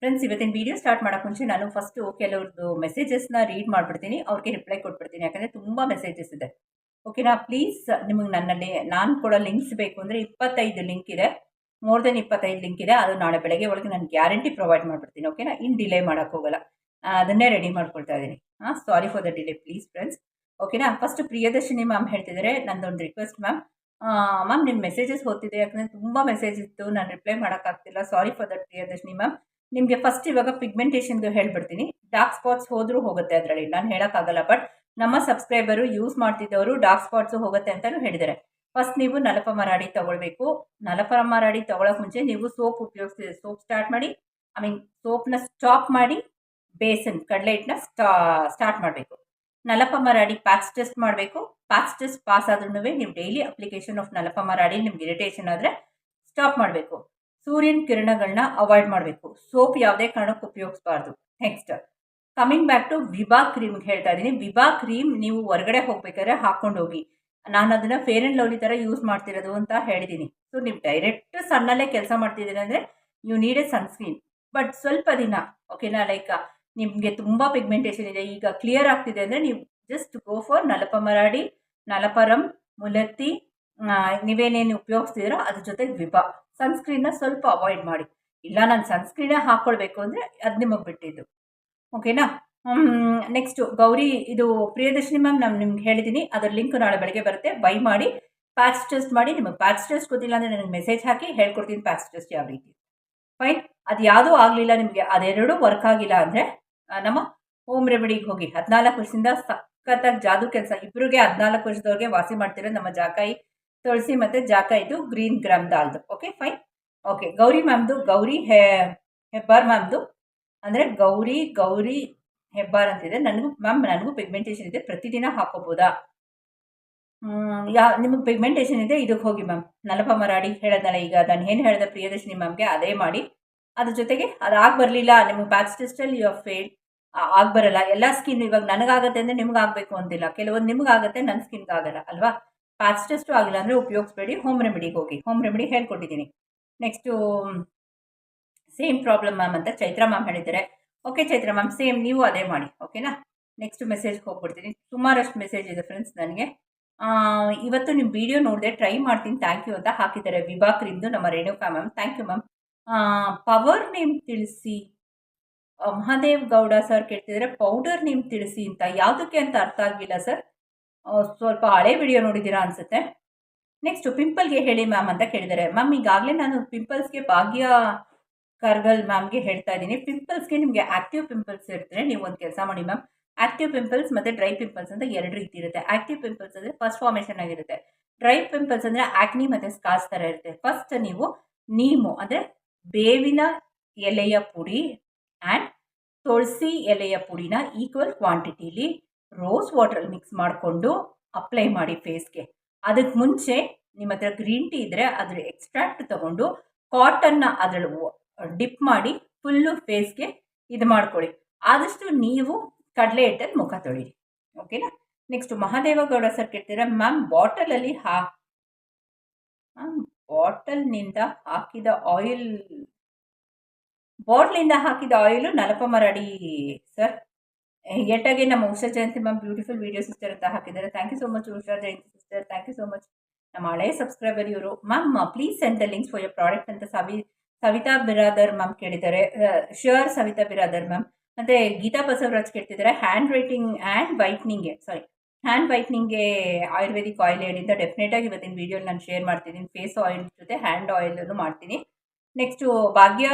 Friends ಇವತ್ತಿನ video start ಮಾಡೋಕ್ಕೆ ಮುಂಚೆ ನಾನು ಫಸ್ಟು ಕೆಲವ್ರದ್ದು ಮೆಸೇಜಸ್ನ ರೀಡ್ ಮಾಡಿಬಿಡ್ತೀನಿ. ಅವ್ರಿಗೆ ರಿಪ್ಲೈ ಕೊಟ್ಬಿಡ್ತೀನಿ. ಯಾಕಂದರೆ ತುಂಬ ಮೆಸೇಜಸ್ ಇದೆ. ಓಕೆನಾ ಪ್ಲೀಸ್ ನಿಮಗೆ ನನ್ನಲ್ಲಿ, ನಾನು ಕೊಡೋ ಲಿಂಕ್ಸ್ ಬೇಕು ಅಂದರೆ ಇಪ್ಪತ್ತೈದು ಲಿಂಕ್ ಇದೆ. ಮೋರ್ ದೆನ್ ಇಪ್ಪತ್ತೈದು ಲಿಂಕ್ ಇದೆ. ಅದು ನಾಳೆ ಬೆಳಗ್ಗೆ ಒಳಗೆ ನಾನು ಗ್ಯಾರಂಟಿ ಪ್ರೊವೈಡ್ ಮಾಡಿಬಿಡ್ತೀನಿ. ಓಕೆನಾ ಇನ್ನು ಡಿಲೇ ಮಾಡೋಕ್ಕೋಗಲ್ಲ ಅದನ್ನೇ ರೆಡಿ ಮಾಡ್ಕೊಳ್ತಾ ಇದ್ದೀನಿ. ಹಾಂ sorry for the delay please friends ಓಕೆನಾ ಫಸ್ಟ್ ಪ್ರಿಯದರ್ಶಿನಿ ಮ್ಯಾಮ್ ಹೇಳ್ತಿದ್ದಾರೆ. ನಂದೊಂದು ರಿಕ್ವೆಸ್ಟ್ ಮ್ಯಾಮ್ ಮ್ಯಾಮ್ ನಿಮ್ಮ ಮೆಸೇಜಸ್ ಓದ್ತಿದೆ ಯಾಕಂದರೆ ತುಂಬ ಮೆಸೇಜ್ ಇತ್ತು. ನಾನು reply ಮಾಡೋಕ್ಕಾಗ್ತಿಲ್ಲ sorry for that Priyadarshini ma'am ನಿಮಗೆ ಫಸ್ಟ್ ಇವಾಗ ಪಿಗ್ಮೆಂಟೇಷನ್ದು ಹೇಳ್ಬಿಡ್ತೀನಿ. ಡಾರ್ಕ್ ಸ್ಪಾಟ್ಸ್ ಹೋದರೂ ಹೋಗುತ್ತೆ ಅದರಲ್ಲಿ. ನಾನು ಹೇಳೋಕ್ಕಾಗಲ್ಲ ಬಟ್ ನಮ್ಮ ಸಬ್ಸ್ಕ್ರೈಬರು ಯೂಸ್ ಮಾಡ್ತಿದ್ದವರು ಡಾರ್ಕ್ ಸ್ಪಾಟ್ಸು ಹೋಗುತ್ತೆ ಅಂತಲೂ ಹೇಳಿದ್ದಾರೆ ಫಸ್ಟ್ ನೀವು ನಲಪ ಮರಾಡಿ ತಗೊಳ್ಬೇಕು. ನಲಪ ಮರಾಡಿ ತೊಗೊಳಕ್ಕೆ ಮುಂಚೆ ನೀವು ಸೋಪ್ ಉಪಯೋಗಿಸಿ ಸೋಪ್ ಸ್ಟಾರ್ಟ್ ಮಾಡಿ ಐ ಮೀನ್ ಸೋಪ್ನ ಸ್ಟಾಪ್ ಮಾಡಿ, ಬೇಸನ್, ಕಡಲೆ ಹಿಟ್ಟನ್ನ ಸ್ಟಾ ಸ್ಟಾರ್ಟ್ ಮಾಡಬೇಕು. ನಲಪ ಮರಾಡಿ ಪ್ಯಾಕ್ಸ್ ಟೆಸ್ಟ್ ಮಾಡಬೇಕು. ಪ್ಯಾಕ್ಸ್ ಟೆಸ್ಟ್ ಪಾಸ್ ಆದ್ರೂ ನೀವು daily application of Nalpamaradi ನಿಮ್ಗೆ ಇರಿಟೇಷನ್ ಆದರೆ ಸ್ಟಾಪ್ ಮಾಡಬೇಕು. ಸೂರ್ಯನ ಕಿರಣಗಳನ್ನ ಅವಾಯ್ಡ್ ಮಾಡಬೇಕು. ಸೋಪ್ ಯಾವುದೇ ಕಾರಣಕ್ಕೆ ಉಪಯೋಗಿಸಬಾರ್ದು. Next coming back to Vibha ಕ್ರೀಮ್ಗೆ ಹೇಳ್ತಾ ಇದ್ದೀನಿ. ವಿಭಾ ಕ್ರೀಮ್ ನೀವು ಹೊರಗಡೆ ಹೋಗ್ಬೇಕಾದ್ರೆ ಹಾಕೊಂಡು ಹೋಗಿ. ನಾನು ಅದನ್ನು ಫೇರ್ ಆ್ಯಂಡ್ ಲವ್ಲಿ ಥರ ಯೂಸ್ ಮಾಡ್ತಿರೋದು ಅಂತ ಹೇಳಿದ್ದೀನಿ. ಸೊ ನೀವು ಡೈರೆಕ್ಟ್ ಸಣ್ಣಲ್ಲೇ ಕೆಲಸ ಮಾಡ್ತಿದ್ದೀರಿ ಅಂದರೆ you need a sunscreen but ಸ್ವಲ್ಪ ದಿನ ಓಕೆನಾ ಲೈಕ್ ನಿಮಗೆ ತುಂಬ ಪಿಗ್ಮೆಂಟೇಷನ್ ಇದೆ. ಈಗ ಕ್ಲಿಯರ್ ಆಗ್ತಿದೆ ಅಂದರೆ ನೀವು ಜಸ್ಟ್ ಗೋ ಫಾರ್ ನಲಪಮರಾಡಿ, ನಲಪರಂ, ಮುಲತ್ತಿ ನೀವೇನೇನು ಉಪಯೋಗಿಸ್ತಿದ್ದೀರೋ ಅದ್ರ ಜೊತೆಗೆ ವಿಭಾ. ಸನ್ಸ್ಕ್ರೀನ್ನ ಸ್ವಲ್ಪ ಅವಾಯ್ಡ್ ಮಾಡಿ. ಇಲ್ಲ ನಾನು ಸನ್ಸ್ಕ್ರೀನೇ ಹಾಕ್ಕೊಳ್ಬೇಕು ಅಂದರೆ ಅದು ನಿಮಗೆ ಬಿಟ್ಟಿದ್ದು. ಓಕೆನಾ? ನೆಕ್ಸ್ಟು ಗೌರಿ, ಇದು ಪ್ರಿಯದರ್ಶಿನಿ ಮ್ಯಾಮ್, ನಾನು ನಿಮ್ಗೆ ಹೇಳಿದ್ದೀನಿ ಅದರ ಲಿಂಕ್ ನಾಳೆ ಬೆಳಗ್ಗೆ ಬರುತ್ತೆ. ಬೈ ಮಾಡಿ. ಪ್ಯಾಚ್ ಟೆಸ್ಟ್ ಮಾಡಿ. ನಿಮಗೆ ಪ್ಯಾಚ್ ಟೆಸ್ಟ್ ಗೊತ್ತಿಲ್ಲ ಅಂದರೆ ನನಗೆ ಮೆಸೇಜ್ ಹಾಕಿ ಹೇಳ್ಕೊಡ್ತೀನಿ ಪ್ಯಾಚ್ ಟೆಸ್ಟ್ ಯಾವ ರೀತಿ. ಫೈನ್? ಅದು ಯಾವುದೂ ಆಗಲಿಲ್ಲ ನಿಮಗೆ. ಅದೆರಡೂ ವರ್ಕ್ ಆಗಿಲ್ಲ ಅಂದರೆ ನಮ್ಮ ಹೋಮ್ ರೆಮಿಡಿಗೆ ಹೋಗಿ ಹದಿನಾಲ್ಕು ವರ್ಷದಿಂದ ಸಖತ್ತಾಗಿ ಜಾದು ಕೆಲಸ. ಇಬ್ಬರಿಗೆ ಹದಿನಾಲ್ಕು ವರ್ಷದವ್ರಿಗೆ ವಾಸಿ ಮಾಡ್ತಿರೋ ನಮ್ಮ ಜಾಕಾಯಿ ತುಳಸಿ ಮತ್ತು ಇದು ಗ್ರೀನ್ ಗ್ರಾಮ್ ದಾಲ್ದು. ಓಕೆ ಫೈನ್ ಓಕೆ ಗೌರಿ ಮ್ಯಾಮ್ದು ಗೌರಿ ಹೆ, ಹೆಬ್ಬಾರ್ ಮ್ಯಾಮ್ದು ಅಂದರೆ ಗೌರಿ ಗೌರಿ ಹೆಬ್ಬಾರ್ ಅಂತಿದೆ. ನನಗೂ ಮ್ಯಾಮ್ ನನಗೂ ಪಿಗ್ಮೆಂಟೇಷನ್ ಇದೆ. ಪ್ರತಿದಿನ ಹಾಕೋಬೋದಾ? ಯಾ, ನಿಮಗೆ ಪಿಗ್ಮೆಂಟೇಷನ್ ಇದೆ ಇದಕ್ಕೆ ಹೋಗಿ ಮ್ಯಾಮ್ ನಲಪ ಮರಾಡಿ ಹೇಳೋದಲ್ಲ ಈಗ. ನಾನು ಏನು ಹೇಳಿದೆ ಪ್ರಿಯದರ್ಶಿನಿ ಮ್ಯಾಮ್ಗೆ ಅದೇ ಮಾಡಿ. ಅದ್ರ ಜೊತೆಗೆ ಅದು ಆಗಿ ಬರಲಿಲ್ಲ, ನಿಮಗೆ ಪ್ಯಾಚ್ ಟೆಸ್ಟಲ್ಲಿ ಯು ಫೇಲ್ ಆಗಿ ಬರಲ್ಲ. ಎಲ್ಲ ಸ್ಕಿನ್ ಇವಾಗ ನನಗಾಗತ್ತೆ ಅಂದರೆ ನಿಮ್ಗೆ ಆಗಬೇಕು ಅಂತಿಲ್ಲ ಕೆಲವೊಂದು ನಿಮ್ಗೆ ಆಗುತ್ತೆ ನನ್ನ ಸ್ಕಿನ್ಗೆ ಆಗಲ್ಲ, ಅಲ್ವಾ? ಪ್ಯಾಚ್ ಟೆಸ್ಟು ಆಗಿಲ್ಲ ಅಂದರೆ ಉಪಯೋಗಿಸ್ಬೇಡಿ ಹೋಮ್ ರೆಮಿಡಿಗೆ ಹೋಗಿ. ಹೋಮ್ ರೆಮಿಡಿ ಹೇಳ್ಕೊಟ್ಟಿದ್ದೀನಿ ನೆಕ್ಸ್ಟು ಸೇಮ್ ಪ್ರಾಬ್ಲಮ್ ಮ್ಯಾಮ್ ಅಂತ ಚೈತ್ರ ಮ್ಯಾಮ್ ಹೇಳಿದ್ದಾರೆ. ಓಕೆ ಚೈತ್ರ ಮ್ಯಾಮ್ ಸೇಮ್ ನೀವು ಅದೇ ಮಾಡಿ. ಓಕೆನಾ ನೆಕ್ಸ್ಟ್ ಮೆಸೇಜ್ಗೆ ಹೋಗ್ಬಿಡ್ತೀನಿ. ಸುಮಾರಷ್ಟು ಮೆಸೇಜ್ ಇದೆ ಫ್ರೆಂಡ್ಸ್ ನನಗೆ. ಇವತ್ತು ನಿಮ್ಮ ವಿಡಿಯೋ ನೋಡಿದೆ ಟ್ರೈ ಮಾಡ್ತೀನಿ. ಥ್ಯಾಂಕ್ ಯು ಅಂತ ಹಾಕಿದ್ದಾರೆ ವಿಭಾಗ್ ರಿಂದು ನಮ್ಮ Renuka ma'am thank you ma'am powder name ತಿಳಿಸಿ. ಮಹಾದೇವ್ ಗೌಡ ಸರ್ ಕೇಳ್ತಿದ್ದಾರೆ ಪೌಡರ್ ನೇಮ್ ತಿಳಿಸಿ ಅಂತ. ಯಾವುದಕ್ಕೆ ಅಂತ ಅರ್ಥ ಆಗಲಿಲ್ಲ ಸರ್ ಸ್ವಲ್ಪ ಹಳೆ ವಿಡಿಯೋ ನೋಡಿದ್ದೀರಾ ಅನಿಸುತ್ತೆ. ನೆಕ್ಸ್ಟು ಪಿಂಪಲ್ಗೆ ಹೇಳಿ ಮ್ಯಾಮ್ ಅಂತ ಕೇಳಿದ್ದಾರೆ. ಮ್ಯಾಮ್ ಈಗಾಗಲೇ ನಾನು ಪಿಂಪಲ್ಸ್ಗೆ ಭಾಗ್ಯ ಕಾರ್ಗಲ್ ಮ್ಯಾಮ್ಗೆ ಹೇಳ್ತಾ ಇದ್ದೀನಿ. ಪಿಂಪಲ್ಸ್ಗೆ ನಿಮಗೆ ಆ್ಯಕ್ಟಿವ್ ಪಿಂಪಲ್ಸ್ ಇರ್ತಾರೆ ನೀವು ಒಂದು ಕೆಲಸ ಮಾಡಿ ಮ್ಯಾಮ್ ಆ್ಯಕ್ಟಿವ್ ಪಿಂಪಲ್ಸ್ ಮತ್ತು ಡ್ರೈ ಪಿಂಪಲ್ಸ್ ಅಂತ ಎರಡು ರೀತಿ ಇರುತ್ತೆ. ಆ್ಯಕ್ಟಿವ್ ಪಿಂಪಲ್ಸ್ ಅಂದರೆ ಫಸ್ಟ್ ಫಾರ್ಮೇಷನ್ ಆಗಿರುತ್ತೆ. ಡ್ರೈ ಪಿಂಪಲ್ಸ್ ಅಂದರೆ ಆ್ಯಕ್ನಿ ಮತ್ತು ಸ್ಕಾಸ್ ಥರ ಇರುತ್ತೆ. ಫಸ್ಟ್ ನೀವು ನೀಮು ಅಂದರೆ ಬೇವಿನ ಎಲೆಯ ಪುಡಿ ಆ್ಯಂಡ್ ತುಳಸಿ ಎಲೆಯ ಪುಡಿನ ಈಕ್ವಲ್ ಕ್ವಾಂಟಿಟಿಲಿ ರೋಸ್ ವಾಟ್ರಲ್ಲಿ ಮಿಕ್ಸ್ ಮಾಡಿಕೊಂಡು ಅಪ್ಲೈ ಮಾಡಿ ಫೇಸ್ಗೆ ಅದಕ್ಕೆ ಮುಂಚೆ ನಿಮ್ಮ ಹತ್ರ ಗ್ರೀನ್ ಟೀ ಇದ್ದರೆ ಅದ್ರ ಎಕ್ಸ್ಟ್ರಾಕ್ಟ್ ತೊಗೊಂಡು ಕಾಟನ್ನ ಅದರಲ್ಲಿ ಡಿಪ್ ಮಾಡಿ ಫುಲ್ಲು ಫೇಸ್ಗೆ ಇದು ಮಾಡ್ಕೊಳ್ಳಿ. ಆದಷ್ಟು ನೀವು ಕಡಲೆ ಹಿಟ್ಟಲ್ಲಿ ಮುಖ ತೊಳಿರಿ. ಓಕೆನಾ ನೆಕ್ಸ್ಟ್ ಮಹಾದೇವಗೌಡ ಸರ್ ಕೇಳ್ತೀರಾ ಮ್ಯಾಮ್ ಬಾಟಲಲ್ಲಿ ಹಾ ಬಾಟಲ್ನಿಂದ ಹಾಕಿದ ಆಯಿಲ್ ಬಾಟ್ಲಿಂದ ಹಾಕಿದ ಆಯಿಲು ನಲಪ ಮರಡಿ ಸರ್ ಎಟ್ಟಾಗೆ ನಮ್ಮ Usha Jayanti ma'am beautiful video sister ಅಂತ ಹಾಕಿದ್ದಾರೆ. Thank you so much Usha Jayanti sister thank you so much ನಮ್ಮ ಹಳೆಯ ಸಬ್ಸ್ಕ್ರೈಬರ್ ಇವರು. Ma'am please send the links for your product ಅಂತ ಸವಿ, ಸವಿತಾ ಬಿರಾದರ್ ಮ್ಯಾಮ್ ಕೇಳಿದ್ದಾರೆ. ಶ್ಯೂರ್ ಸವಿತಾ ಬಿರಾದರ್ ಮ್ಯಾಮ್ ಮತ್ತು ಗೀತಾ ಬಸವರಾಜ್ ಕೇಳ್ತಿದ್ದಾರೆ. ಹ್ಯಾಂಡ್ ರೈಟಿಂಗ್ ಆ್ಯಂಡ್ ವೈಟ್ನಿಂಗ್ಗೆ ಸಾರಿ ಹ್ಯಾಂಡ್ ವೈಟ್ನಿಂಗ್ಗೆ ಆಯುರ್ವೇದಿಕ್ ಆಯಿಲ್ ಹೇಳಿದ್ದ. ಡೆಫಿನೆಟಾಗಿ ಇವತ್ತಿನ ವೀಡಿಯೋಲಿ ನಾನು ಶೇರ್ ಮಾಡ್ತಿದ್ದೀನಿ. ಫೇಸ್ ಆಯಿಲ್ ಜೊತೆ ಹ್ಯಾಂಡ್ ಆಯಿಲನ್ನು ಮಾಡ್ತೀನಿ. ನೆಕ್ಸ್ಟು ಭಾಗ್ಯ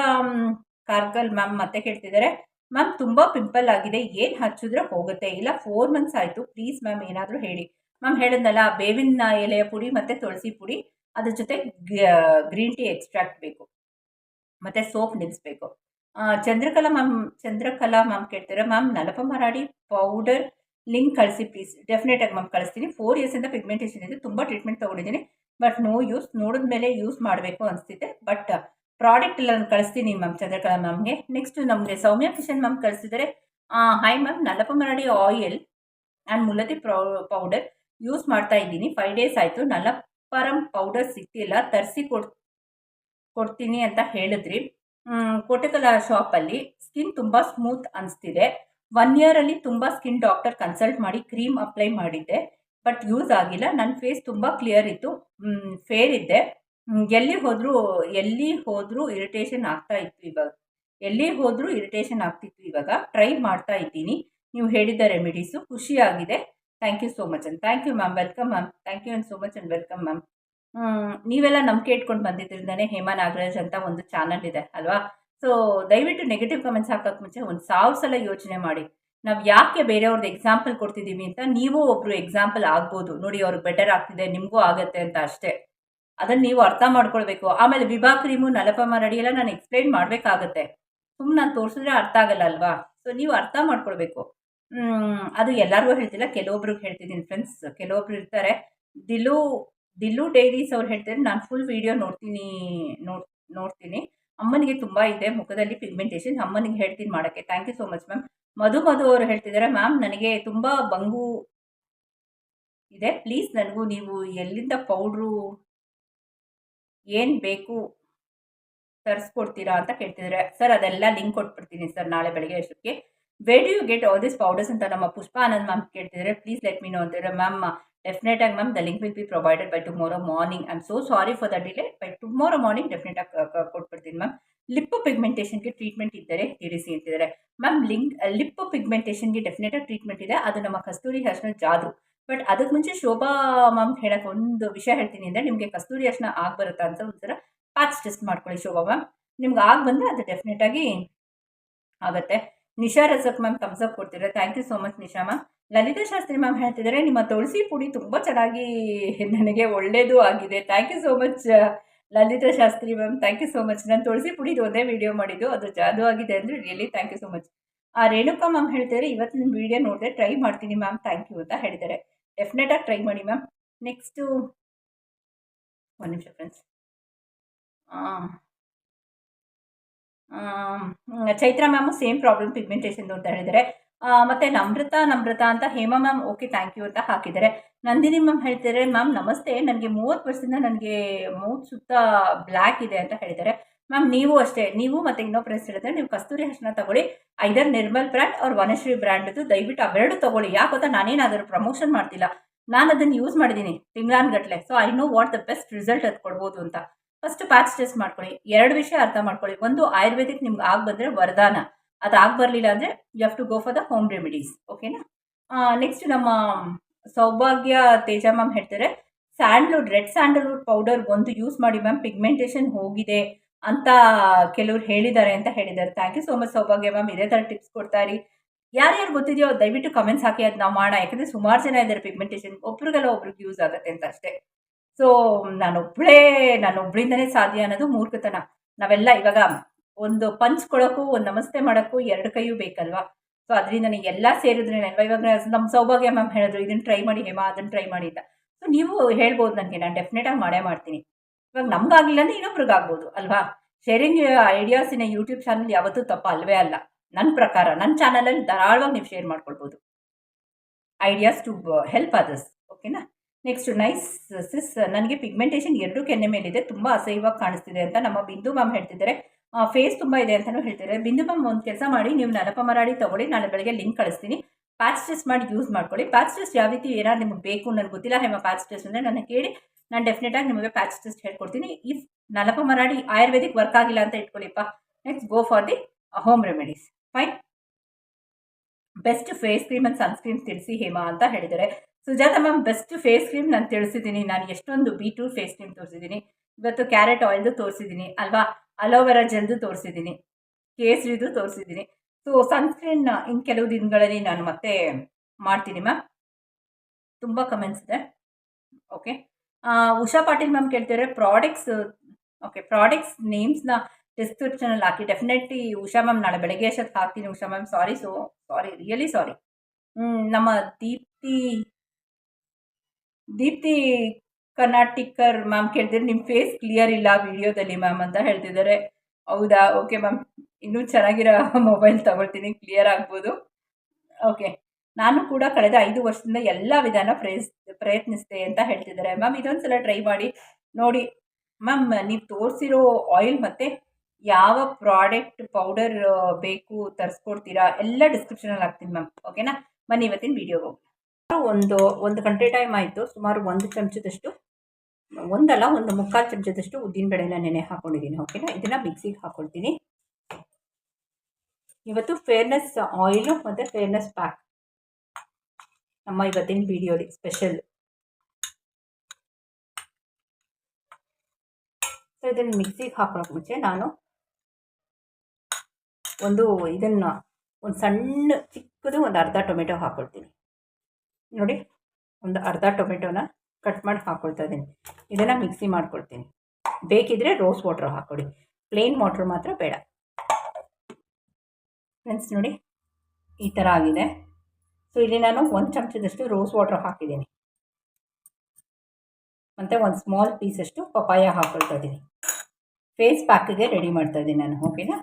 ಕಾರ್ಗಲ್ ಮ್ಯಾಮ್ ಮತ್ತೆ ಕೇಳ್ತಿದ್ದಾರೆ. ಮ್ಯಾಮ್ ತುಂಬ ಪಿಂಪಲ್ ಆಗಿದೆ. ಏನು ಹಚ್ಚಿದ್ರೆ ಹೋಗುತ್ತೆ. ಇಲ್ಲ ಫೋರ್ ಮಂತ್ಸ್ ಆಯಿತು. ಪ್ಲೀಸ್ ಮ್ಯಾಮ್ ಏನಾದರೂ ಹೇಳಿ. ಮ್ಯಾಮ್ ಹೇಳಿದ್ನಲ್ಲ, ಬೇವಿನ ಎಲೆಯ ಪುಡಿ ಮತ್ತು ತುಳಸಿ ಪುಡಿ. ಅದ್ರ ಜೊತೆ ಗ್ರೀನ್ ಟೀ ಎಕ್ಸ್ಟ್ರಾಕ್ಟ್ ಬೇಕು. ಮತ್ತು ಸೋಪ್ ನಿಲ್ಲಿಸ್ಬೇಕು ಚಂದ್ರಕಲಾ ಮ್ಯಾಮ್ ಚಂದ್ರಕಲಾ ಮ್ಯಾಮ್ ಕೇಳ್ತಾರೆ. Ma'am Nalpamaradi powder link ಕಳಿಸಿ ಪ್ಲೀಸ್ ಡೆಫಿನೆಟಾಗಿ ಮ್ಯಾಮ್ ಕಳಿಸ್ತೀನಿ. ಫೋರ್ ಇಯರ್ಸಿಂದ ಪಿಗ್ಮೆಂಟೇಷನ್ ಇದೆ. ತುಂಬ ಟ್ರೀಟ್ಮೆಂಟ್ ತೊಗೊಂಡಿದ್ದೀನಿ. ಬಟ್ ನೋ ಯೂಸ್ ನೋಡಿದ ಮೇಲೆ ಯೂಸ್ ಮಾಡಬೇಕು ಅನಿಸ್ತಿದೆ. ಬಟ್ ಪ್ರಾಡಕ್ಟ್ ಎಲ್ಲ ಕಳಿಸ್ತೀನಿ ಮ್ಯಾಮ್ ಚಂದ್ರಕಲಾ ಮ್ಯಾಮ್ಗೆ. ನೆಕ್ಸ್ಟ್ ನಮಗೆ ಸೌಮ್ಯ ಕಿಶನ್ ಮ್ಯಾಮ್ ಕಳಿಸಿದರೆ hi ma'am. Nalpamaradi oil and ಮುಲತಿ powder use ಮಾಡ್ತಾ ಇದ್ದೀನಿ. ಫೈವ್ ಡೇಸ್ ಆಯಿತು. ನಲಪರಂ ಪೌಡರ್ ಸಿಕ್ತಿಲ್ಲ. ತರಿಸಿ ಕೊಡ್, ಕೊಡ್ತೀನಿ ಅಂತ ಹೇಳಿದ್ರಿ. ಕೋಟೆಕಲ ಶಾಪಲ್ಲಿ ಸ್ಕಿನ್ ತುಂಬ ಸ್ಮೂತ್ ಅನಿಸ್ತಿದೆ. ಒನ್ ಇಯರಲ್ಲಿ ತುಂಬ ಸ್ಕಿನ್ ಡಾಕ್ಟರ್ ಕನ್ಸಲ್ಟ್ ಮಾಡಿ ಕ್ರೀಮ್ ಅಪ್ಲೈ ಮಾಡಿದ್ದೆ. ಬಟ್ ಯೂಸ್ ಆಗಿಲ್ಲ. ನನ್ನ ಫೇಸ್ ತುಂಬ ಕ್ಲಿಯರ್ ಇತ್ತು. ಫೇರ್ ಇದ್ದೆ. ಎಲ್ಲಿ ಹೋದರೂ ಎಲ್ಲಿ ಹೋದರೂ ಇರಿಟೇಷನ್ ಆಗ್ತಾ ಇತ್ತು ಇವಾಗ. ಎಲ್ಲಿ ಹೋದರೂ ಇರಿಟೇಷನ್ ಆಗ್ತಿತ್ತು ಇವಾಗ. ಟ್ರೈ ಮಾಡ್ತಾ ಇದ್ದೀನಿ. ನೀವು ಹೇಳಿದ ರೆಮಿಡೀಸು ಖುಷಿಯಾಗಿದೆ. Thank you so much and thank you ma'am welcome ma'am thank you and so much and welcome ma'am ನೀವೆಲ್ಲ ನಂಬಿಕೆ ಇಟ್ಕೊಂಡು ಬಂದಿದ್ದರಿಂದನೇ ಹೇಮಾ ನಾಗರಾಜ್ ಅಂತ ಒಂದು ಚಾನಲ್ ಇದೆ, ಅಲ್ವಾ? ಸೊ ದಯವಿಟ್ಟು ನೆಗೆಟಿವ್ ಕಮೆಂಟ್ಸ್ ಹಾಕೋಕ್ಕೆ ಮುಂಚೆ ಒಂದು ಸಾವಿರ ಸಲ ಯೋಚನೆ ಮಾಡಿ. ನಾವು ಯಾಕೆ ಬೇರೆಯವ್ರದ್ದು ಎಕ್ಸಾಂಪಲ್ ಕೊಡ್ತಿದ್ದೀವಿ ಅಂತ ನೀವು ಒಬ್ಬರು ಎಕ್ಸಾಂಪಲ್ ಆಗ್ಬೋದು. ನೋಡಿ ಅವ್ರಿಗೆ ಬೆಟರ್ ಆಗ್ತಿದೆ, ನಿಮಗೂ ಆಗತ್ತೆ ಅಂತ ಅಷ್ಟೇ. ಅದನ್ನು ನೀವು ಅರ್ಥ ಮಾಡ್ಕೊಳ್ಬೇಕು. ಆಮೇಲೆ ವಿಭಾ ಕ್ರೀಮು, ನಲಪಮ ರೆಡಿ ಎಲ್ಲ ನಾನು ಎಕ್ಸ್ಪ್ಲೈನ್ ಮಾಡಬೇಕಾಗತ್ತೆ. ಸುಮ್ಮನೆ ನಾನು ತೋರಿಸಿದ್ರೆ ಅರ್ಥ ಆಗಲ್ಲ ಅಲ್ವಾ? ಸೊ ನೀವು ಅರ್ಥ ಮಾಡ್ಕೊಳ್ಬೇಕು. ಅದು ಎಲ್ಲರಿಗೂ ಹೇಳ್ತಿಲ್ಲ. ಕೆಲವೊಬ್ರಿಗೆ ಹೇಳ್ತಿದ್ದೀನಿ ಫ್ರೆಂಡ್ಸ್ ಕೆಲವೊಬ್ರು ಇರ್ತಾರೆ. ದಿಲು ದಿಲ್ಲು ಡೈರೀಸ್ ಅವ್ರು ಹೇಳ್ತಾರೆ. ನಾನು ಫುಲ್ ವಿಡಿಯೋ ನೋಡ್ತೀನಿ, ನೋಡ್, ನೋಡ್ತೀನಿ. ಅಮ್ಮನಿಗೆ ತುಂಬ ಇದೆ ಮುಖದಲ್ಲಿ ಪಿಗ್ಮೆಂಟೇಷನ್ ಅಮ್ಮನಿಗೆ ಹೇಳ್ತೀನಿ ಮಾಡೋಕ್ಕೆ. Thank you so much ma'am Madhu Madhu ಅವರು ಹೇಳ್ತಿದ್ದಾರೆ ಮ್ಯಾಮ್, ನನಗೆ ತುಂಬ ಬಂಗು ಇದೆ. ಪ್ಲೀಸ್ ನನಗೂ ನೀವು ಎಲ್ಲಿಂದ ಪೌಡ್ರು ಏನು ಬೇಕು ತರಿಸ್ಕೊಡ್ತೀರಾ ಅಂತ ಕೇಳ್ತಿದ್ದಾರೆ ಸರ್, ಅದೆಲ್ಲ ಲಿಂಕ್ ಕೊಟ್ಬಿಡ್ತೀನಿ ಸರ್ ನಾಳೆ ಬೆಳಗ್ಗೆ ಅಷ್ಟಕ್ಕೆ where'd you get all this powders ಅಂತ ನಮ್ಮ ಪುಷ್ಪ ಆನಂದ್ ಮ್ಯಾಮ್ ಕೇಳ್ತಿದ್ದಾರೆ ಪ್ಲೀಸ್ ಲೆಟ್ ಮೀ ನೋ ಅಂತಿದ್ದಾರೆ ಮ್ಯಾಮ್ ಡೆಫಿನೆಟ್ ಆಗಿ ma'am the link will be provided by tomorrow morning I am so sorry for the delay by tomorrow morning definite ಆಗಿ ಕೊಟ್ಬಿಡ್ತೀನಿ ma'am lip ಪಿಗ್ಮೆಂಟೇಷನ್ಗೆ treatment ಇದ್ದರೆ, ತಿಳಿಸಿ ಅಂತಿದ್ದಾರೆ. ಮ್ಯಾಮ್ ಲಿಂಕ್ ಲಿಪ್ ಪಿಗ್ಮೆಂಟೇಷನ್ಗೆ definite ಆಗಿ ಟ್ರೀಟ್ಮೆಂಟ್ ಇದೆ. ಅದು ನಮ್ಮ ಕಸ್ತೂರಿ ಹರ್ಷನ ಜಾದು ಬಟ್ ಅದಕ್ಕೆ ಮುಂಚೆ ಶೋಭಾ ಮ್ಯಾಮ್ ಹೇಳಕ್ಕೆ ಒಂದು ವಿಷಯ ಹೇಳ್ತೀನಿ ಅಂದರೆ ನಿಮಗೆ ಕಸ್ತೂರಿ ಅರ್ಶನ ಆಗಿ ಬರುತ್ತಾ ಅಂತ ಒಂಥರ ಪ್ಯಾಚ್ ಟೆಸ್ಟ್ ಮಾಡ್ಕೊಳ್ಳಿ ಶೋಭಾ ಮ್ಯಾಮ್ ನಿಮ್ಗೆ ಆಗಿ ಬಂದರೆ ಅದು ಡೆಫಿನೆಟ್ ಆಗಿ ಆಗುತ್ತೆ. Nisha Rajak ma'am thumbs up ಕೊಡ್ತಿದ್ದಾರೆ thank you so much Nisha ma'am Lalita Shastri ma'am ಹೇಳ್ತಿದ್ದಾರೆ, ನಿಮ್ಮ ತುಳಸಿ ಪುಡಿ ತುಂಬ ಚೆನ್ನಾಗಿ ನನಗೆ ಒಳ್ಳೆಯದು ಆಗಿದೆ. Thank you so much Lalita Shastri ma'am thank you so much ನಾನು ತುಳಸಿ ಪುಡಿದು ಒಂದೇ ವಿಡಿಯೋ ಮಾಡಿದ್ದು. ಅದು ಜಾದು ಆಗಿದೆ ಅಂದರೆ really thank you so much ಆ ರೇಣುಕಾ ಮ್ಯಾಮ್ ಹೇಳ್ತಿದ್ದಾರೆ, ಇವತ್ತಿನ ವಿಡಿಯೋ ನೋಡಿದೆ ಟ್ರೈ ಮಾಡ್ತೀನಿ ಮ್ಯಾಮ್ ಥ್ಯಾಂಕ್ ಯು ಅಂತ ಹೇಳಿದ್ದಾರೆ. ಡೆಫಿನೆಟಾಗಿ ಟ್ರೈ ಮಾಡಿ ಮ್ಯಾಮ್ ನೆಕ್ಸ್ಟು ಒಂದು ನಿಮಿಷ friends Chaitra ma'am same problem ಪಿಗ್ಮೆಂಟೇಷನ್ದು ಅಂತ ಹೇಳಿದ್ದಾರೆ ಮತ್ತು ನಮೃತ ನಮ್ರತಾ ಅಂತ Hema ma'am okay thank you ಅಂತ ಹಾಕಿದ್ದಾರೆ ನಂದಿನಿ ಮ್ಯಾಮ್ ಹೇಳ್ತಿದ್ದಾರೆ ಮ್ಯಾಮ್ ನಮಸ್ತೆ. ನನಗೆ ಮೂವತ್ತು ವರ್ಷದಿಂದ ನನಗೆ ಮೂವತ್ತು ಸುತ್ತ ಬ್ಲ್ಯಾಕ್ ಇದೆ ಅಂತ ಹೇಳಿದ್ದಾರೆ ಮ್ಯಾಮ್ ನೀವು ಅಷ್ಟೇ. ನೀವು ಮತ್ತು ಇನ್ನೊಬ್ಬ ಪ್ರೆಸ್ ಹೇಳಿದ್ರೆ ನೀವು ಕಸ್ತೂರಿ ಅರ್ಶನ ತಗೊಳ್ಳಿ. ಐದರ್ ನಿರ್ಮಲ್ ಬ್ರ್ಯಾಂಡ್ ಅವ್ರ ವನಶ್ರೀ ಬ್ರ್ಯಾಂಡ್ದು ದಯವಿಟ್ಟು ಅವೆರಡು ತಗೊಳ್ಳಿ. ಯಾಕೆ ಗೊತ್ತಾ? ನಾನೇನಾದರೂ ಪ್ರಮೋಷನ್ ಮಾಡ್ತಿಲ್ಲ. ನಾನು ಅದನ್ನು ಯೂಸ್ ಮಾಡಿದ್ದೀನಿ ತಿಂಗಳಾನ್ಗಟ್ಲೆ. So I know what the best result ಅದು ಕೊಡ್ಬೋದು ಅಂತ. ಫಸ್ಟ್ ಪ್ಯಾಚ್ ಟೆಸ್ಟ್ ಮಾಡ್ಕೊಳ್ಳಿ. ಎರಡು ವಿಷಯ ಅರ್ಥ ಮಾಡ್ಕೊಳ್ಳಿ. ಒಂದು, ಆಯುರ್ವೇದಿಕ್ ನಿಮ್ಗೆ ಆಗ ಬಂದರೆ ವರದಾನ. ಅದು ಬರಲಿಲ್ಲ ಅಂದರೆ you have to go for the home remedies ಓಕೆನಾ ನೆಕ್ಸ್ಟ್ ನಮ್ಮ ಸೌಭಾಗ್ಯ ತೇಜ ಮ್ಯಾಮ್ ಹೇಳ್ತಾರೆ. ಸ್ಯಾಂಡ್ಲ್ವುಡ್ ರೆಡ್ ಸ್ಯಾಂಡಲ್ವುಡ್ ಪೌಡರ್ ಒಂದು ಯೂಸ್ ಮಾಡಿ ಮ್ಯಾಮ್ ಪಿಗ್ಮೆಂಟೇಷನ್ ಹೋಗಿದೆ. ಅಂತ ಕೆಲವ್ರು ಹೇಳಿದ್ದಾರೆ ಅಂತ ಹೇಳಿದ್ದಾರೆ. Thank you so much Soubhagya ma'am ಇದೇ ಥರ ಟಿಪ್ಸ್ ಕೊಡ್ತಾರಿ ಯಾರ್ಯಾರು ಗೊತ್ತಿದೆಯೋ ದಯವಿಟ್ಟು ಕಮೆಂಟ್ಸ್ ಹಾಕಿ ಅದು ನಾವು ಮಾಡೋಣ ಯಾಕಂದರೆ ಸುಮಾರು ಜನ ಇದ್ದಾರೆ ಪಿಗ್ಮೆಂಟೇಷನ್ ಒಬ್ರಿಗೆಲ್ಲ ಒಬ್ರಿಗೆ ಯೂಸ್ ಆಗುತ್ತೆ ಅಂತ ಅಷ್ಟೇ. ಸೊ ನಾನೊಬ್ಬಳೇ ನಾನೊಬ್ಳಿಂದನೇ ಸಾಧ್ಯ ಅನ್ನೋದು ಮೂರ್ಖತನ. ನಾವೆಲ್ಲ ಇವಾಗ ಒಂದು ಪಂಚ್ ಕೊಡೋಕ್ಕೂ, ಒಂದು ನಮಸ್ತೆ ಮಾಡೋಕ್ಕೂ ಎರಡು ಕೈಯೂ ಬೇಕಲ್ವಾ? ಸೊ ಅದರಿಂದ ಎಲ್ಲ ಸೇರಿದ್ರೆ ಅಲ್ವಾ ಇವಾಗ ನಮ್ಮ ಸೌಭಾಗ್ಯ ಮ್ಯಾಮ್ ಹೇಳಿದ್ರು ಇದನ್ನು ಟ್ರೈ ಮಾಡಿ ಹೇಮಾ ಅದನ್ನು ಟ್ರೈ ಮಾಡಿ ಅಂತ. ಸೊ ನೀವು ಹೇಳ್ಬೋದು ನನಗೆ. ನಾನು ಡೆಫಿನೆಟಾಗಿ ಮಾಡೇ ಮಾಡ್ತೀನಿ. ಇವಾಗ ನಮ್ಗಾಗಿಲ್ಲ ಅಂದರೆ ಇನ್ನೊಬ್ರಿಗಾಗ್ಬೋದು ಅಲ್ವಾ? Sharing ideas in YouTube channel ಯಾವತ್ತೂ ತಪ್ಪ ಅಲ್ವೇ ಅಲ್ಲ. ನನ್ನ ಪ್ರಕಾರ ನನ್ನ ಚಾನಲಲ್ಲಿ ಧಾರಾಳವಾಗಿ ನೀವು ಶೇರ್ ಮಾಡ್ಕೊಳ್ಬೋದು. ಐಡಿಯಾಸ್ ಟು ಹೆಲ್ಪ್ ಅದರ್ಸ್ ಓಕೆನಾ ನೆಕ್ಸ್ಟ್ ನೈಸ್ ಸಿಸ್ ನನಗೆ ಪಿಗ್ಮೆಂಟೇಷನ್ ಎರಡು ಕೆನ್ನೆ ಮೇಲಿದೆ, ತುಂಬ ಅಸಹ್ಯವಾಗಿ ಕಾಣಿಸ್ತಿದೆ ಅಂತ ನಮ್ಮ ಬಿಂದು ಮ್ಯಾಮ್ ಹೇಳ್ತಿದ್ದಾರೆ. ಫೇಸ್ ತುಂಬ ಇದೆ ಅಂತಲೂ ಹೇಳ್ತಿದ್ದಾರೆ. ಬಿಂದು ಮ್ಯಾಮ್ ಒಂದು ಕೆಲಸ ಮಾಡಿ, ನೀವು ನಲಪ ಮರಾಡಿ ತಗೊಳ್ಳಿ, ನಾಳೆ ಬೆಳಗ್ಗೆ ಲಿಂಕ್ ಕಳಿಸ್ತೀನಿ. ಪ್ಯಾಚ್ ಟೆಸ್ಟ್ ಮಾಡಿ ಯೂಸ್ ಮಾಡ್ಕೊಳ್ಳಿ. ಪ್ಯಾಚ್ ಟೆಸ್ಟ್ ಯಾವ ರೀತಿ ಏನಾದ್ರು ನಿಮ್ಗೆ ಬೇಕು ನನಗೆ ಗೊತ್ತಿಲ್ಲ. ಹೇಮ ಪ್ಯಾಚ್ ಟೆಸ್ಟ್ ಅಂದರೆ ನನ್ನ ಕೇಳಿ ನಾನು ಡೆಫಿನೆಟಾಗಿ ನಿಮಗೆ ಪ್ಯಾಚ್ ಟೆಸ್ಟ್ ಹೇಳ್ಕೊಡ್ತೀನಿ. If Nalpamaradi Ayurvedic work ಆಗಿಲ್ಲ ಅಂತ ಇಟ್ಕೊಳ್ಳಿಪ್ಪ. Next go for the home remedies fine best face cream and sunscreen ತಿಳಿಸಿ ಹೇಮಾ ಅಂತ ಹೇಳಿದ್ದಾರೆ. Sujatha ma'am best face cream ನಾನು ತಿಳಿಸಿದ್ದೀನಿ ನಾನು ಎಷ್ಟೊಂದು ಬಿ ಟು ಫೇಸ್ ಕ್ರೀಮ್ ತೋರಿಸಿದ್ದೀನಿ. ಇವತ್ತು ಕ್ಯಾರೆಟ್ ಆಯಿಲ್ದು ತೋರಿಸಿದ್ದೀನಿ. ಅಲ್ವಾ? ಅಲೋವೆರಾ ಜೆಲ್ದು ತೋರಿಸಿದ್ದೀನಿ. ಕೇಸರಿದು ತೋರಿಸಿದ್ದೀನಿ. ಸೊ ಸನ್ಸ್ಕ್ರೀನ್ ಇನ್ನು ಕೆಲವು ದಿನಗಳಲ್ಲಿ ನಾನು ಮತ್ತೆ ಮಾಡ್ತೀನಿ ಮ್ಯಾಮ್ ತುಂಬ ಕಮೆಂಟ್ಸ್ ಇದೆ. ಓಕೆ ಉಷಾ ಪಾಟೀಲ್ ಮ್ಯಾಮ್ ಕೇಳ್ತಿದ್ರೆ ಪ್ರಾಡಕ್ಟ್ಸ್ ಓಕೆ ಪ್ರಾಡಕ್ಟ್ಸ್ ನೇಮ್ಸ್ನ ಡಿಸ್ಕ್ರಿಪ್ಷನಲ್ಲಿ ಹಾಕಿ ಡೆಫಿನೆಟ್ಲಿ ಉಷಾ ಮ್ಯಾಮ್ ನಾಳೆ ಬೆಳಗ್ಗೆ ಅಷ್ಟೊತ್ತು ಹಾಕ್ತೀನಿ Usha ma'am sorry so sorry really sorry ನಮ್ಮ ದೀಪ್ತಿ ದೀಪ್ತಿ ಕರ್ನಾಟಿಕರ್ ಮ್ಯಾಮ್ ಕೇಳ್ತಿದ್ರೆ ನಿಮ್ಮ ಫೇಸ್ ಕ್ಲಿಯರ್ ಇಲ್ಲ ವಿಡಿಯೋದಲ್ಲಿ ಮ್ಯಾಮ್ ಅಂತ ಹೇಳ್ತಿದ್ದಾರೆ ಹೌದಾ? ಓಕೆ ಮ್ಯಾಮ್ ಇನ್ನೂ ಚೆನ್ನಾಗಿರೋ ಮೊಬೈಲ್ ತಗೊಳ್ತೀನಿ ಕ್ಲಿಯರ್ ಆಗ್ಬೋದು. ಓಕೆ ನಾನು ಕೂಡ ಕಳೆದ ಐದು ವರ್ಷದಿಂದ ಎಲ್ಲ ವಿಧಾನ ಪ್ರಯಸ್, ಪ್ರಯತ್ನಿಸಿದೆ ಅಂತ ಹೇಳ್ತಿದ್ದಾರೆ. ಮ್ಯಾಮ್ ಇದೊಂದು ಸಲ ಟ್ರೈ ಮಾಡಿ ನೋಡಿ. ಮ್ಯಾಮ್ ನೀವು ತೋರಿಸಿರೋ ಆಯಿಲ್ ಮತ್ತು ಯಾವ ಪ್ರಾಡಕ್ಟ್ ಪೌಡರ್ ಬೇಕು ತರಿಸ್ಕೊಡ್ತೀರಾ? ಎಲ್ಲ ಡಿಸ್ಕ್ರಿಪ್ಷನಲ್ಲಿ ಹಾಕ್ತೀನಿ ಮ್ಯಾಮ್ ಓಕೆನಾ ಬನ್ನಿ ಇವತ್ತಿನ ವೀಡಿಯೋಗೆ ಒಂದು ಒಂದು ಗಂಟೆ ಟೈಮ್ ಆಯಿತು. ಸುಮಾರು ಒಂದು ಚಮಚದಷ್ಟು, ಒಂದಲ್ಲ, ಒಂದು ಮುಕ್ಕಾಲು ಚಮಚದಷ್ಟು ಉದ್ದಿನ ಉದ್ದಿನಬೇಳೆನ ನೆನೆ ಹಾಕೊಂಡಿದ್ದೀನಿ. ಓಕೆನಾ ಇದನ್ನು ಮಿಕ್ಸಿಗೆ ಹಾಕ್ಕೊಳ್ತೀನಿ ಇವತ್ತು ಫೇರ್ನೆಸ್ ಆಯಿಲು ಮತ್ತು ಫೇರ್ನೆಸ್ ಪ್ಯಾಕ್ ನಮ್ಮ ಇವತ್ತಿನ ವಿಡಿಯೋಲಿ ಸ್ಪೆಷಲ್ ಸೊ ಇದನ್ನು ಮಿಕ್ಸಿಗೆ ಹಾಕೋಕ್ಕೆ ಮುಂಚೆ ನಾನು ಒಂದು ಇದನ್ನು ಒಂದು ಸಣ್ಣ ಚಿಕ್ಕದು ಒಂದು ಅರ್ಧ ಟೊಮೆಟೊ ಹಾಕ್ಕೊಳ್ತೀನಿ ನೋಡಿ, ಒಂದು ಅರ್ಧ ಟೊಮೆಟೊನ ಕಟ್ ಮಾಡಿ ಹಾಕ್ಕೊಳ್ತಾ ಇದ್ದೀನಿ. ಇದನ್ನು ಮಿಕ್ಸಿ ಮಾಡ್ಕೊಳ್ತೀನಿ. ಬೇಕಿದ್ರೆ ರೋಸ್ ವಾಟ್ರ್ ಹಾಕ್ಕೊಡಿ ಪ್ಲೇನ್ ವಾಟ್ರ್ ಮಾತ್ರ ಬೇಡ. ಫ್ರೆಂಡ್ಸ್ ನೋಡಿ, ಈ ಥರ ಆಗಿದೆ. ಸೊ ಇಲ್ಲಿ ನಾನು ಒಂದು ಚಮಚದಷ್ಟು ರೋಸ್ ವಾಟರ್ ಹಾಕಿದ್ದೀನಿ. ಮತ್ತು ಒಂದು ಸ್ಮಾಲ್ ಪೀಸಷ್ಟು ಪಪಾಯ ಹಾಕೊಳ್ತಾ ಇದ್ದೀನಿ. ಫೇಸ್ ಪ್ಯಾಕಿಗೆ ರೆಡಿ ಮಾಡ್ತಾ ಇದ್ದೀನಿ ನಾನು ಓಕೆನಾ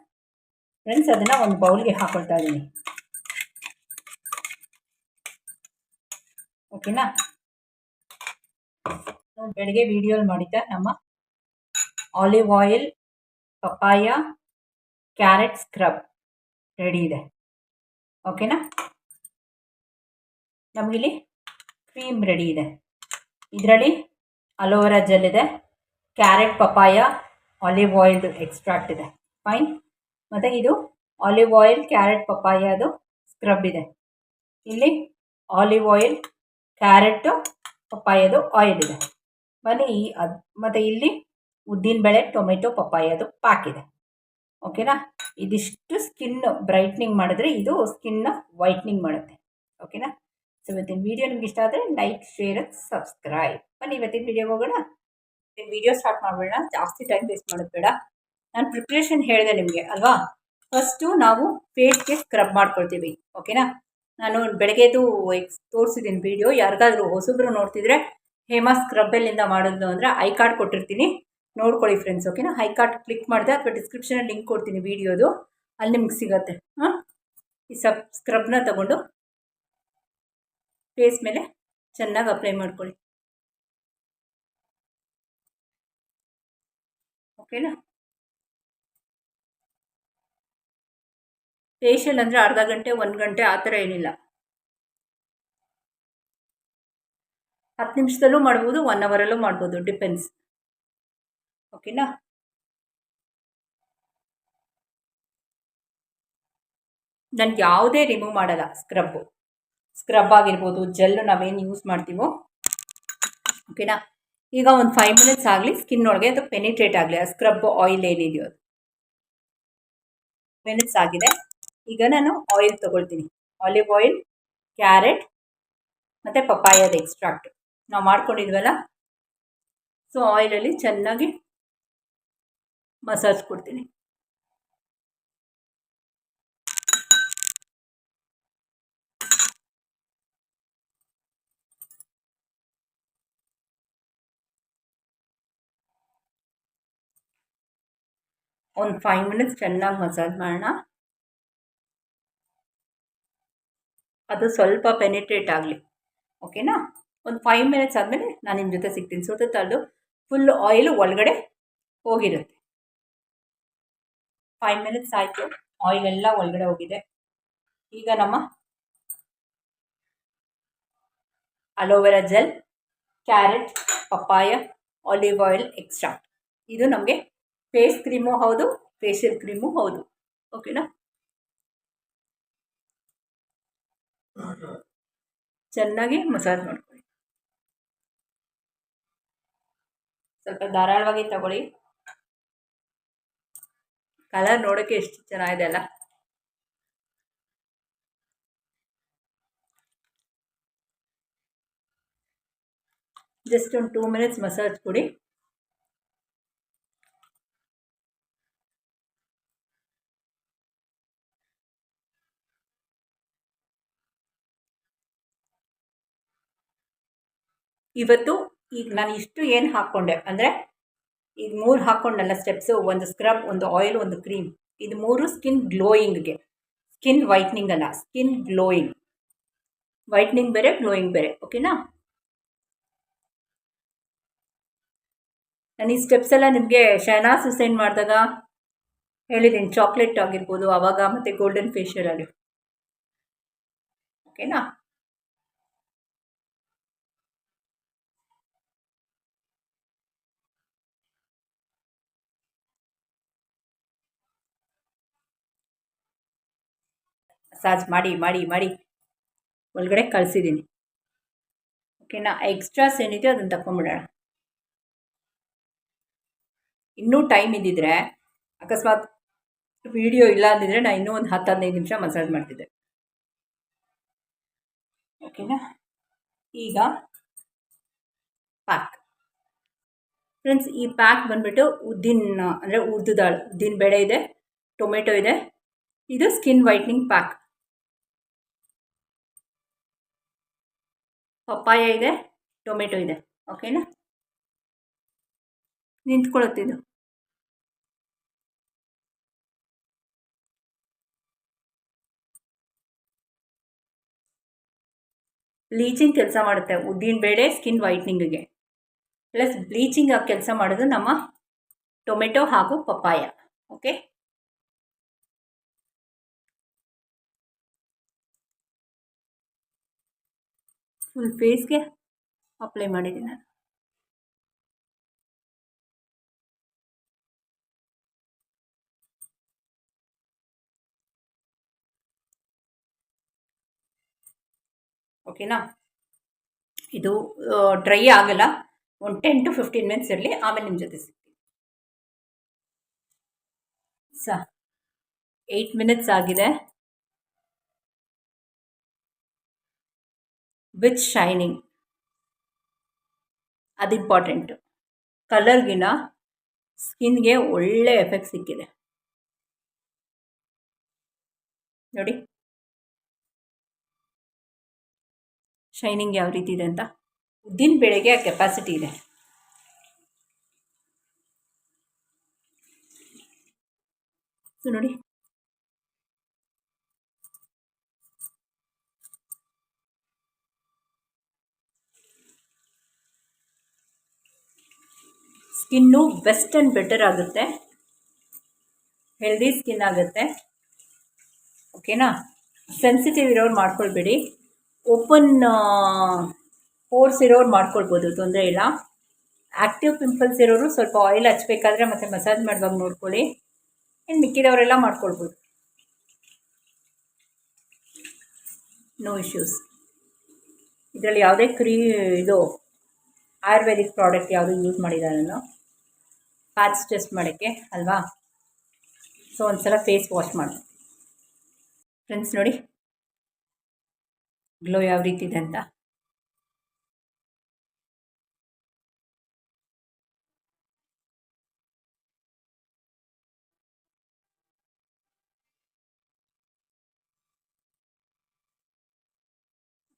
ಫ್ರೆಂಡ್ಸ್ ಅದನ್ನು ಒಂದು ಬೌಲ್ಗೆ ಹಾಕೊಳ್ತಾ ಇದ್ದೀನಿ. ಓಕೆನಾ ಬೆಳಗ್ಗೆ ವಿಡಿಯೋಲಿ ಮಾಡಿದ್ದ ನಮ್ಮ olive oil papaya carrot scrub ready ಇದೆ. ಓಕೆನಾ ನಮಗಿಲ್ಲಿ ಕ್ರೀಮ್ ರೆಡಿ ಇದೆ. ಇದರಲ್ಲಿ ಅಲೋವೆರಾ ಜೆಲ್ ಇದೆ ಕ್ಯಾರೆಟ್ ಪಪಾಯ ಆಲಿವ್ ಆಯಿಲ್ದು ಎಕ್ಸ್ಟ್ರಾಕ್ಟ್ ಇದೆ. ಫೈನ್ ಮತ್ತು ಇದು ಆಲಿವ್ ಆಯಿಲ್ ಕ್ಯಾರೆಟ್ ಪಪಾಯದು ಸ್ಕ್ರಬ್ ಇದೆ. ಇಲ್ಲಿ ಆಲಿವ್ ಆಯಿಲ್ ಕ್ಯಾರೆಟು ಪಪ್ಪಾಯದು ಆಯಿಲ್ ಇದೆ. ಬನ್ನಿ ಈ ಅದು, ಮತ್ತು ಇಲ್ಲಿ ಉದ್ದಿನಬೇಳೆ ಟೊಮೆಟೊ ಪಪ್ಪಾಯದು ಪ್ಯಾಕ್ ಇದೆ. ಓಕೆನಾ ಇದಿಷ್ಟು ಸ್ಕಿನ್ ಬ್ರೈಟ್ನಿಂಗ್ ಮಾಡಿದ್ರೆ ಇದು ಸ್ಕಿನ್ನ ವೈಟ್ನಿಂಗ್ ಮಾಡುತ್ತೆ. ಓಕೆನಾ ಸೊ ಇವತ್ತಿನ ವಿಡಿಯೋ ನಿಮ್ಗೆ ಇಷ್ಟ ಆದರೆ ಲೈಕ್ ಶೇರ್ ಸಬ್ಸ್ಕ್ರೈಬ್ ಬನ್ನಿ, ಇವತ್ತಿನ ವಿಡಿಯೋಗೆ ಹೋಗೋಣ. ವಿಡಿಯೋ ಸ್ಟಾರ್ಟ್ ಮಾಡಬೇಡ ಜಾಸ್ತಿ ಟೈಮ್ ವೇಸ್ಟ್ ಮಾಡೋದು ಬೇಡ. ನಾನು ಪ್ರಿಪ್ರೇಷನ್ ಹೇಳಿದೆ ನಿಮಗೆ, ಅಲ್ವಾ? ಫಸ್ಟು ನಾವು ಫೇಸ್ಗೆ ಸ್ಕ್ರಬ್ ಮಾಡ್ಕೊಳ್ತೀವಿ. ಓಕೆನಾ ನಾನು ಬೆಳಗ್ಗೆದು ಎಕ್ಸ್ ತೋರಿಸಿದ್ದೀನಿ ವಿಡಿಯೋ ಯಾರಿಗಾದ್ರೂ ಹೊಸಬ್ರು ನೋಡ್ತಿದ್ರೆ ಹೇಮಾ ಸ್ಕ್ರಬ್ಬೆಲ್ಲಿಂದ ಮಾಡೋದು ಅಂದರೆ ಐ ಕಾರ್ಡ್ ಕೊಟ್ಟಿರ್ತೀನಿ. ನೋಡ್ಕೊಳ್ಳಿ ಫ್ರೆಂಡ್ಸ್ ಓಕೆನಾ ಐ ಕಾರ್ಡ್ ಕ್ಲಿಕ್ ಮಾಡಿದೆ ಅಥವಾ ಡಿಸ್ಕ್ರಿಪ್ಷನಲ್ಲಿ ಲಿಂಕ್ ಕೊಡ್ತೀನಿ ವೀಡಿಯೋದು ಅಲ್ಲಿ ನಿಮ್ಗೆ ಸಿಗುತ್ತೆ. ಹಾಂ? ಈ ಸಬ್ ಸ್ಕ್ರಬ್ನ ತಗೊಂಡು ಫೇಸ್ ಮೇಲೆ ಚೆನ್ನಾಗಿ ಅಪ್ಲೈ ಮಾಡ್ಕೊಳ್ಳಿ. ಓಕೆನಾ ಫೇಶಿಯಲ್ ಅಂದರೆ ಅರ್ಧ ಗಂಟೆ, ಒಂದು ಗಂಟೆ ಆ ಥರ ಏನಿಲ್ಲ. ಹತ್ತು ನಿಮಿಷದಲ್ಲೂ ಮಾಡ್ಬೋದು ಒನ್ ಅವರಲ್ಲೂ ಮಾಡ್ಬೋದು ಡಿಪೆಂಡ್ಸ್ ಓಕೆನಾ ನನಗೆ ಯಾವುದೇ ರಿಮೂವ್ ಮಾಡಲ್ಲ ಸ್ಕ್ರಬ್ಬು ಸ್ಕ್ರಬ್ ಆಗಿರ್ಬೋದು ಜೆಲ್ ನಾವೇನು ಯೂಸ್ ಮಾಡ್ತೀವೋ. ಓಕೆನಾ ಈಗ ಒಂದು ಫೈವ್ ಮಿನಿಟ್ಸ್ ಆಗಲಿ ಸ್ಕಿನ್ ಒಳಗೆ ಅದು ಪೆನಿಟ್ರೇಟ್ ಆಗಲಿ, ಆ ಸ್ಕ್ರಬ್ ಆಯಿಲ್ ಏನಿದೆಯೋ ಅದು. ಮಿನಿಟ್ಸ್ ಆಗಿದೆ. ಈಗ ನಾನು ಆಯಿಲ್ ತೊಗೊಳ್ತೀನಿ. ಆಲಿವ್ ಆಯಿಲ್ ಕ್ಯಾರೆಟ್ ಮತ್ತು ಪಪ್ಪಾಯದ ಎಕ್ಸ್ಟ್ರಾಕ್ಟ್ ನಾವು ಮಾಡ್ಕೊಂಡಿದ್ವಲ್ಲ? ಸೊ ಆಯಿಲಲ್ಲಿ ಚೆನ್ನಾಗಿ ಮಸಾಜ್ ಕೊಡ್ತೀನಿ. ಒಂದು ಫೈವ್ ಮಿನಿಟ್ಸ್ ಚೆನ್ನಾಗಿ ಮಸಾಜ್ ಮಾಡೋಣ. ಅದು ಸ್ವಲ್ಪ ಪೆನಿಟ್ರೇಟ್ ಆಗಲಿ ಓಕೆನಾ ಒಂದು ಫೈವ್ ಮಿನಿಟ್ಸ್ ಆದಮೇಲೆ ನಾನು ನಿಮ್ಮ ಜೊತೆ ಸಿಗ್ತೀನಿ. ಸುತ್ತದ್ದು ಫುಲ್ ಆಯಿಲು ಒಳಗಡೆ ಹೋಗಿರುತ್ತೆ. ಫೈವ್ ಮಿನಿಟ್ಸ್ ಆಯಿತು ಆಯಿಲ್ ಎಲ್ಲ ಒಳಗಡೆ ಹೋಗಿದೆ. ಈಗ ನಮ್ಮ aloe vera gel carrot papaya olive oil extra ಇದು ನಮಗೆ ಫೇಸ್ ಕ್ರೀಮು ಹೌದು ಫೇಶಿಯಲ್ ಕ್ರೀಮು ಹೌದು. ಓಕೆನಾ ಚೆನ್ನಾಗಿ ಮಸಾಜ್ ಮಾಡ್ಕೊಳ್ಳಿ. ಸ್ವಲ್ಪ ಧಾರಾಳವಾಗಿ ತಗೊಳ್ಳಿ. ಕಲರ್ ನೋಡೋಕ್ಕೆ ಎಷ್ಟು ಚೆನ್ನಾಗಿದೆ ಅಲ್ಲ? ಜಸ್ಟ್ ಒಂದು ಟೂ ಮಿನಿಟ್ಸ್ ಮಸಾಜ್ ಕೊಡಿ. ಇವತ್ತು ಈಗ ನಾನು ಇಷ್ಟು ಏನು ಹಾಕ್ಕೊಂಡೆ ಅಂದರೆ ಈಗ ಮೂರು ಹಾಕ್ಕೊಂಡಲ್ಲ ಸ್ಟೆಪ್ಸು ಒಂದು ಸ್ಕ್ರಬ್ ಒಂದು ಆಯಿಲ್ ಒಂದು ಕ್ರೀಮ್ ಇದು ಮೂರು ಸ್ಕಿನ್ ಗ್ಲೋಯಿಂಗ್ಗೆ ಸ್ಕಿನ್ ವೈಟ್ನಿಂಗ್ ಅಲ್ಲ ಸ್ಕಿನ್ ಗ್ಲೋಯಿಂಗ್ ವೈಟ್ನಿಂಗ್ ಬೇರೆ ಗ್ಲೋಯಿಂಗ್ ಬೇರೆ ಓಕೆನಾ ನಾನು ಈ ಸ್ಟೆಪ್ಸ್ ಎಲ್ಲ ನಿಮಗೆ ಶಹನಾಸ್ ಹುಸೇನ್ ಮಾಡಿದಾಗ ಹೇಳಿದ್ದೀನಿ ಚಾಕ್ಲೇಟ್ ಆಗಿರ್ಬೋದು ಆವಾಗ ಮತ್ತು ಗೋಲ್ಡನ್ ಫೇಶಿಯಲ್ ಆಗಿರ್ಬೋದು ಓಕೆನಾ ಮಸಾಜ್ ಮಾಡಿ ಮಾಡಿ ಮಾಡಿ ಒಳಗಡೆ ಕಳಿಸಿದ್ದೀನಿ ಓಕೆನಾ ಎಕ್ಸ್ಟ್ರಾಸ್ ಏನಿದೆಯೋ ಅದನ್ನು ತಗೊಂಬಿಡೋಣ ಇನ್ನೂ ಟೈಮ್ ಇದ್ದಿದ್ರೆ, ಅಕಸ್ಮಾತ್ ವಿಡಿಯೋ ಇಲ್ಲ ಅಂದಿದ್ರೆ ನಾನು ಇನ್ನೂ ಒಂದು ಹತ್ತು ಹದಿನೈದು ನಿಮಿಷ ಮಸಾಜ್ ಮಾಡ್ತಿದ್ದೆ. ಓಕೆನಾ ಈಗ ಪ್ಯಾಕ್ ಫ್ರೆಂಡ್ಸ್ ಈ ಪ್ಯಾಕ್ ಬಂದುಬಿಟ್ಟು ಉದ್ದಿನ, ಅಂದರೆ ಉದ್ದುದಾಳು ಉದ್ದಿನ ಬೇಳೆ ಇದೆ ಟೊಮೆಟೊ ಇದೆ. ಇದು ಸ್ಕಿನ್ ವೈಟ್ನಿಂಗ್ ಪ್ಯಾಕ್ ಪಪ್ಪಾಯ ಇದೆ, ಟೊಮೆಟೊ ಇದೆ ಓಕೆನಾ ನಿಂತ್ಕೊಳ್ಳುತ್ತಿದ್ದು ಬ್ಲೀಚಿಂಗ್ ಕೆಲಸ ಮಾಡುತ್ತೆ, ಉದ್ದಿನ ಬೇಳೆ ಸ್ಕಿನ್ ವೈಟ್ನಿಂಗಿಗೆ ಪ್ಲಸ್ ಬ್ಲೀಚಿಂಗ್ ಆಗಿ ಕೆಲಸ ಮಾಡೋದು ನಮ್ಮ ಟೊಮೆಟೊ ಹಾಗೂ ಪಪ್ಪಾಯ ಓಕೆ ಫುಲ್ ಫೇಸ್ಗೆ ಅಪ್ಲೈ ಮಾಡಿದ್ದೀನಿ ನಾನು. ಓಕೆನಾ ಇದು ಡ್ರೈ ಆಗಲ್ಲ. ಒಂದು ಟೆನ್ ಟು ಫಿಫ್ಟೀನ್ ಮಿನಿಟ್ಸ್ ಇರಲಿ, ಆಮೇಲೆ ನಿಮ್ಮ ಜೊತೆ ಸಿಗ್ತೀನಿ. ಸ ಏಯ್ಟ್ ಮಿನಿಟ್ಸ್ ಆಗಿದೆ. ವಿತ್ ಶೈನಿಂಗ್ ಅದು ಇಂಪಾರ್ಟೆಂಟು ಕಲರ್ಗಿನ ಸ್ಕಿನ್ಗೆ ಒಳ್ಳೆ ಎಫೆಕ್ಟ್ ಸಿಕ್ಕಿದೆ. ನೋಡಿ. ಶೈನಿಂಗ್ ಯಾವ ರೀತಿ ಇದೆ ಅಂತ? ಉದ್ದಿನ ಬೆಳೆಗೆ ಆ ಕೆಪಾಸಿಟಿ ಇದೆ. ನೋಡಿ. ಸ್ಕಿನ್ನು ಬೆಸ್ಟ್ ಆ್ಯಂಡ್ ಬೆಟರ್ ಆಗುತ್ತೆ. ಹೆಲ್ದಿ ಸ್ಕಿನ್ ಆಗುತ್ತೆ. ಓಕೆನಾ? ಸೆನ್ಸಿಟಿವ್ ಇರೋರು ಮಾಡ್ಕೊಳ್ಬೇಡಿ. ಓಪನ್ ಪೋರ್ಸ್ ಇರೋರು ಮಾಡ್ಕೊಳ್ಬೋದು, ತೊಂದರೆ ಇಲ್ಲ. ಆ್ಯಕ್ಟಿವ್ ಪಿಂಪಲ್ಸ್ ಇರೋರು ಸ್ವಲ್ಪ ಆಯಿಲ್ ಹಚ್ಬೇಕಾದ್ರೆ ಮತ್ತು ಮಸಾಜ್ ಮಾಡುವಾಗ ನೋಡ್ಕೊಳ್ಳಿ. ಇನ್ನು ಮಿಕ್ಕಿದವರೆಲ್ಲ ಮಾಡ್ಕೊಳ್ಬೋದು. No issues. ಇದರಲ್ಲಿ ಯಾವುದೇ ಕ್ರೀ, ಇದು ಆಯುರ್ವೇದಿಕ್ ಪ್ರಾಡಕ್ಟ್ ಯಾವುದು ಯೂಸ್ ಮಾಡಿಲ್ಲ ನಾನು. ಪ್ಯಾಚ್ ಟೆಸ್ಟ್ ಮಾಡೋಕ್ಕೆ ಅಲ್ವಾ? ಸೊ ಒಂದು ಸಲ ಫೇಸ್ ವಾಶ್ ಮಾಡು. ಫ್ರೆಂಡ್ಸ್ ನೋಡಿ. ಗ್ಲೋ ಯಾವ ರೀತಿ ಇದೆ ಅಂತ.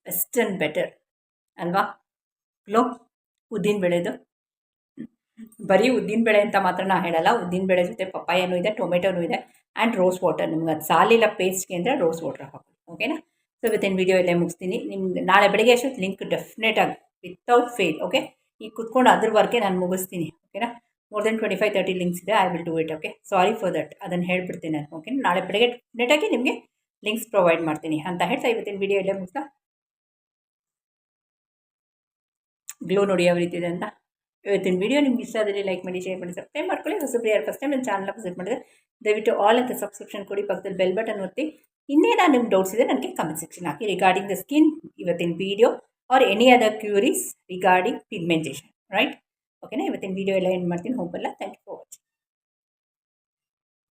ಬೆಸ್ಟ್ ಆ್ಯಂಡ್ ಬೆಟರ್ ಅಲ್ವಾ? ಗ್ಲೋ ಉದ್ದಿನ ಬೇಳೆದು. ಬರೀ ಉದ್ದಿನ ಬೇಳೆ ಅಂತ ಮಾತ್ರ ನಾನು ಹೇಳಲ್ಲ. ಉದ್ದಿನ ಬೇಳೆ ಜೊತೆ ಪಪ್ಪಾಯನೂ ಇದೆ, ಟೊಮೆಟೊನೂ ಇದೆ ಆ್ಯಂಡ್ ರೋಸ್ ವಾಟರ್ ನಿಮ್ಗೆ ಅದು ಸಾಲಿಲ್ಲ ಪೇಸ್ಟ್ಗೆ ಅಂದರೆ ರೋಸ್ ವಾಟರ್ ಹಾಕಿ ಓಕೆನಾ ಸೊ ಇವತ್ತಿನ ವೀಡಿಯೋ ಇಲ್ಲೇ ಮುಗಿಸ್ತೀನಿ. ನಿಮ್ಗೆ ನಾಳೆ ಬೆಳಗ್ಗೆ ಅಷ್ಟೊತ್ತು ಲಿಂಕ್ ಡೆಫಿನೆಟಾಗಿ ವಿತೌಟ್ ಫೇಲ್ ಓಕೆ ಈಗ ಕುತ್ಕೊಂಡು ಅದ್ರವರೆಗೆ ನಾನು ಮುಗಿಸ್ತೀನಿ ಓಕೆನಾ more then twenty five thirty links ಇದೆ I will do it okay sorry for that ಅದನ್ನು ಹೇಳ್ಬಿಡ್ತೀನಿ ನಾನು ಓಕೆ ನಾಳೆ ಬೆಳಗ್ಗೆ ಡೆಫಿನೆಟಾಗಿ ನಿಮಗೆ ಲಿಂಕ್ಸ್ ಪ್ರೊವೈಡ್ ಮಾಡ್ತೀನಿ ಅಂತ ಹೇಳ್ತಾ ಇವತ್ತಿನ ವೀಡಿಯೋ ಇಲ್ಲೇ ಮುಗಿಸ್ತಾ. ಗ್ಲೋ ನೋಡಿ ಯಾವ ರೀತಿ ಇದೆ ಅಂತ. ಇವತ್ತಿನ ವೀಡಿಯೋ ನಿಮ್ಗೆ ಇಷ್ಟ ಆದರೆ ಲೈಕ್ ಮಾಡಿ ಶೇರ್ ಮಾಡಿ ಸಬ್ಸ್ಕ್ರೈಬ್ ಮಾಡ್ಕೊಳ್ಳಿ. ಹೊಸಬ್ರು ಯಾರು ಫಸ್ಟ್ ಟೈಮ್ ನನ್ನ ಚಾನಲ್ನ ವಿಸಿಟ್ ಮಾಡಿದ್ರೆ ದಯವಿಟ್ಟು ಆಲ್ ಅಂತ ಸಬ್ಸ್ಕ್ರಿಪ್ಷನ್ ಕೊಡಿ, ಪಕ್ಕದಲ್ಲಿ ಬೆಲ್ ಬಟನ್ ಒತ್ತಿ. ಇನ್ನೇನಾ ನಿಮ್ಗೆ ಡೌಟ್ಸ್ ಇದೆ ನನಗೆ ಕಮೆಂಟ್ ಸೆಕ್ಷನ್ ಹಾಕಿ. ರಿಗಾರ್ಡಿಂಗ್ ದ ಸ್ಕಿನ್ ಇವತ್ತಿನ video are any other queries regarding pigmentation right ಓಕೆನಾ ಇವತ್ತಿನ ವೀಡಿಯೋ ಎಲ್ಲ ಏನು ಮಾಡ್ತೀನಿ. ಹೋಗಲ್ಲ ಥ್ಯಾಂಕ್ ಯು